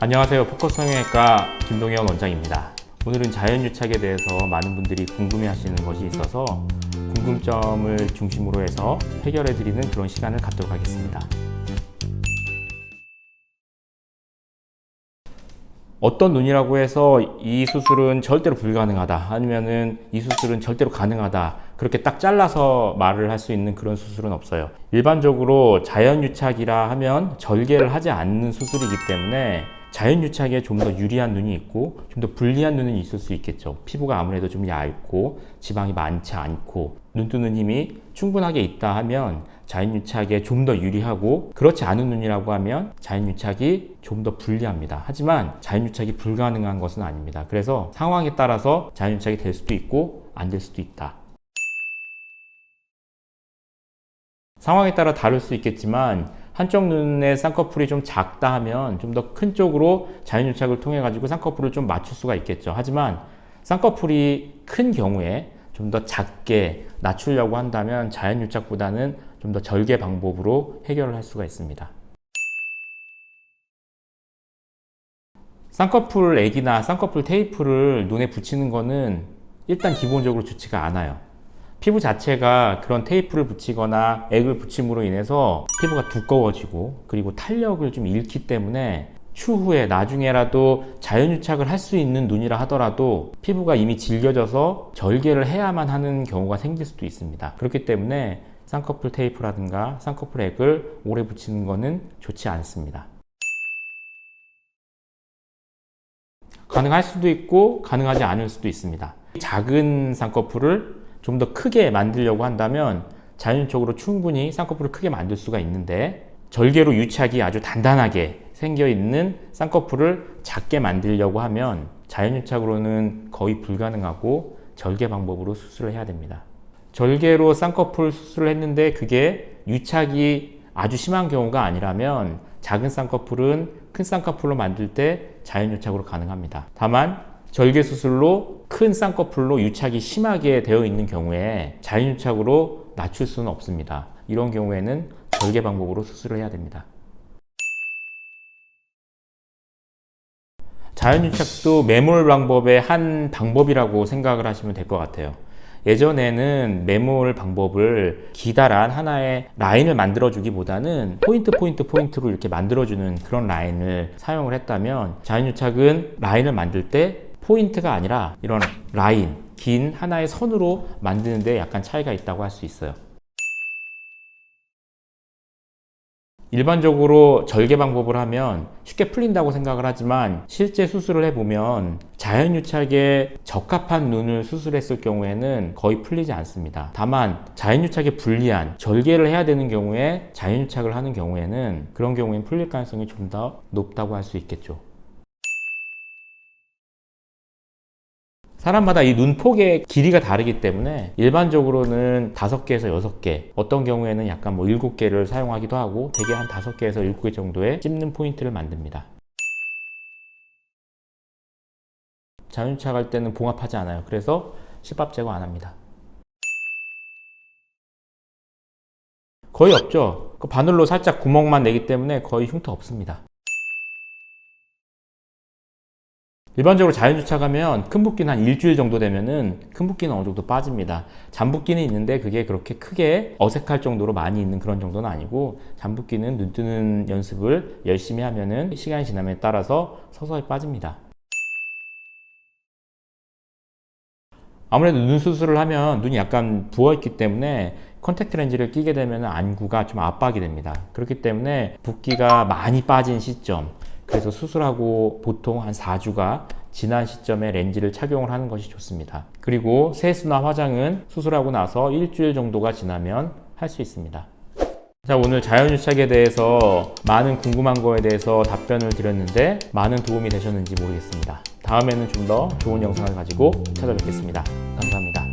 안녕하세요. 포커스 성형외과 김동현 원장입니다. 오늘은 자연유착에 대해서 많은 분들이 궁금해 하시는 것이 있어서 궁금점을 중심으로 해서 해결해 드리는 그런 시간을 갖도록 하겠습니다. 어떤 눈이라고 해서 이 수술은 절대로 불가능하다 아니면은 이 수술은 절대로 가능하다 그렇게 딱 잘라서 말을 할 수 있는 그런 수술은 없어요 일반적으로 자연유착이라 하면 절개를 하지 않는 수술이기 때문에 자연유착에 좀 더 유리한 눈이 있고 좀 더 불리한 눈은 있을 수 있겠죠 피부가 아무래도 좀 얇고 지방이 많지 않고 눈 뜨는 힘이 충분하게 있다 하면 자연유착에 좀 더 유리하고 그렇지 않은 눈이라고 하면 자연유착이 좀 더 불리합니다. 하지만 자연유착이 불가능한 것은 아닙니다. 그래서 상황에 따라서 자연유착이 될 수도 있고 안 될 수도 있다. 상황에 따라 다를 수 있겠지만 한쪽 눈의 쌍꺼풀이 좀 작다 하면 좀 더 큰 쪽으로 자연유착을 통해 가지고 쌍꺼풀을 좀 맞출 수가 있겠죠. 하지만 쌍꺼풀이 큰 경우에 좀 더 작게 낮추려고 한다면 자연유착보다는 좀 더 절개 방법으로 해결을 할 수가 있습니다. 쌍꺼풀 액이나 쌍꺼풀 테이프를 눈에 붙이는 거는 일단 기본적으로 좋지가 않아요. 피부 자체가 그런 테이프를 붙이거나 액을 붙임으로 인해서 피부가 두꺼워지고 그리고 탄력을 좀 잃기 때문에 추후에 나중에라도 자연유착을 할 수 있는 눈이라 하더라도 피부가 이미 질겨져서 절개를 해야만 하는 경우가 생길 수도 있습니다. 그렇기 때문에 쌍꺼풀 테이프라든가 쌍꺼풀 액을 오래 붙이는 것은 좋지 않습니다. 가능할 수도 있고 가능하지 않을 수도 있습니다. 작은 쌍꺼풀을 좀 더 크게 만들려고 한다면 자연적으로 충분히 쌍꺼풀을 크게 만들 수가 있는데 절개로 유착이 아주 단단하게 생겨 있는 쌍꺼풀을 작게 만들려고 하면 자연유착으로는 거의 불가능하고 절개 방법으로 수술을 해야 됩니다. 절개로 쌍꺼풀 수술을 했는데 그게 유착이 아주 심한 경우가 아니라면 작은 쌍꺼풀은 큰 쌍꺼풀로 만들 때 자연유착으로 가능합니다. 다만 절개 수술로 큰 쌍꺼풀로 유착이 심하게 되어 있는 경우에 자연 유착으로 낮출 수는 없습니다. 이런 경우에는 절개 방법으로 수술을 해야 됩니다. 자연 유착도 매몰 방법의 한 방법이라고 생각을 하시면 될 것 같아요. 예전에는 매몰 방법을 기다란 하나의 라인을 만들어주기보다는 포인트 포인트 포인트로 이렇게 만들어주는 그런 라인을 사용을 했다면 자연유착은 라인을 만들 때 포인트가 아니라 이런 라인, 긴 하나의 선으로 만드는데 약간 차이가 있다고 할 수 있어요. 일반적으로 절개 방법을 하면 쉽게 풀린다고 생각을 하지만 실제 수술을 해보면 자연유착에 적합한 눈을 수술했을 경우에는 거의 풀리지 않습니다. 다만 자연유착에 불리한 절개를 해야 되는 경우에 자연유착을 하는 경우에는 그런 경우에는 풀릴 가능성이 좀 더 높다고 할 수 있겠죠. 사람마다 이 눈폭의 길이가 다르기 때문에 일반적으로는 다섯 개에서 여섯 개 어떤 경우에는 약간 뭐 일곱 개를 사용하기도 하고 대개 한 다섯 개에서 일곱 개 정도의 찝는 포인트를 만듭니다. 자연유착할 때는 봉합하지 않아요. 그래서 실밥 제거 안 합니다. 거의 없죠. 그 바늘로 살짝 구멍만 내기 때문에 거의 흉터 없습니다. 일반적으로 자연주착하면 큰 붓기는 한 일주일 정도 되면은 큰 붓기는 어느 정도 빠집니다. 잔붓기는 있는데 그게 그렇게 크게 어색할 정도로 많이 있는 그런 정도는 아니고 잔붓기는 눈 뜨는 연습을 열심히 하면은 시간이 지남에 따라서 서서히 빠집니다. 아무래도 눈 수술을 하면 눈이 약간 부어있기 때문에 컨택트 렌즈를 끼게 되면 안구가 좀 압박이 됩니다. 그렇기 때문에 붓기가 많이 빠진 시점, 그래서 수술하고 보통 한 4주가 지난 시점에 렌즈를 착용을 하는 것이 좋습니다. 그리고 세수나 화장은 수술하고 나서 일주일 정도가 지나면 할 수 있습니다. 자, 오늘 자연유착에 대해서 많은 궁금한 거에 대해서 답변을 드렸는데 많은 도움이 되셨는지 모르겠습니다. 다음에는 좀 더 좋은 영상을 가지고 찾아뵙겠습니다. 감사합니다.